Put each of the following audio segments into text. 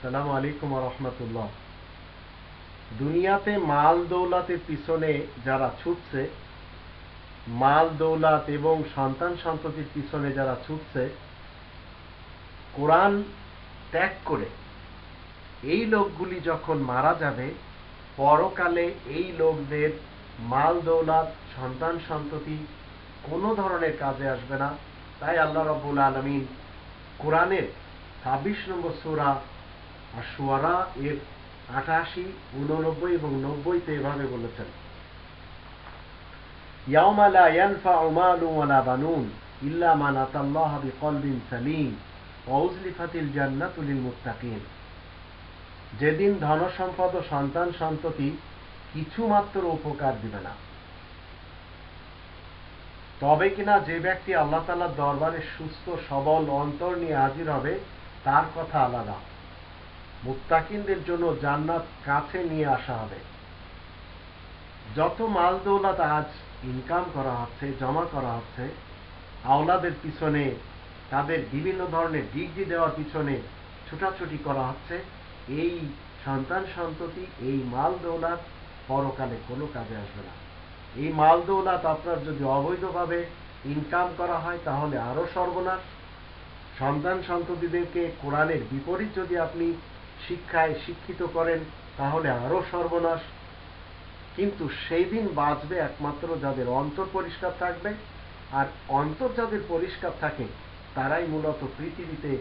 সালাম আলাইকুম রহমতুল্লাহ। দুনিয়াতে মাল দৌলাতের পিছনে যারা ছুটছে, মাল দৌলাত এবং সন্তান সন্ততির পিছনে যারা ছুটছে, কোরআন ত্যাগ করে এই লোকগুলি যখন মারা যাবে, পরকালে এই লোকদের মাল দৌলাত, সন্তান সন্ততি কোনো ধরনের কাজে আসবে না। তাই আল্লাহ রব্বুল আলমিন কোরআনের ছাব্বিশ নম্বর সুরা আর সুয়ারা এর আঠাশি উননব্বই এবং নব্বইতে এভাবে বলেছেন, ইয়াউমা লা ইয়ানফাউ ওয়ালা বানুন ইল্লা মান সালিম মুত্তাকিন। যেদিন ধন সম্পদ ও সন্তান সন্ততি কিছুমাত্র উপকার দিবে না। তবে কিনা যে ব্যক্তি আল্লাহ তালার দরবারে সুস্থ, সবল অন্তর নিয়ে হাজির হবে, তার কথা আলাদা। মুত্তাকিনদের জন্য জান্নাত কাছে নিয়ে আসা হবে। যত মাল দৌলত আজ ইনকাম করা হচ্ছে, জমা করা হচ্ছে, আওলাদের পিছনে, তাদের বিভিন্ন ধরনের ডিগ্রি দেওয়ার পিছনে ছুটাছুটি করা হচ্ছে, এই সন্তান সন্ততি এই মাল দৌলাত পরকালে কোনো কাজে আসবে না। এই মাল দৌলাত আপনার যদি অবৈধভাবে ইনকাম করা হয়, তাহলে আরও সর্বনাশ। সন্তান সন্ততিদেরকে কোরআনের বিপরীত যদি আপনি শিক্ষায় শিক্ষিত করেন, তাহলে আরও সর্বনাশ। কিন্তু সেই দিন বাঁচবে একমাত্র যাদের অন্তর পরিষ্কার থাকবে, আর অন্তর যাদের পরিষ্কার থাকে, তারাই মূলত পৃথিবীতে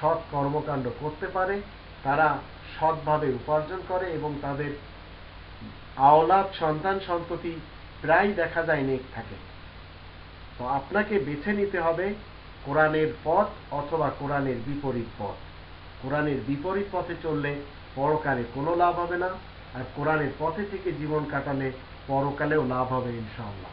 সৎ কর্মকাণ্ড করতে পারে, তারা সৎভাবে উপার্জন করে এবং তাদের আওলাদ সন্তান সন্ততি প্রায় দেখা যায় নেক থাকে। তো আপনাকে বেছে নিতে হবে কোরআনের পথ অথবা কোরআনের বিপরীত পথ। কোরআনের বিপরীত পথে চললে পরকালে কোনো লাভ হবে না, আর কোরআনের পথে থেকে জীবন কাটালে পরকালেও লাভ হবে ইনশাআল্লাহ।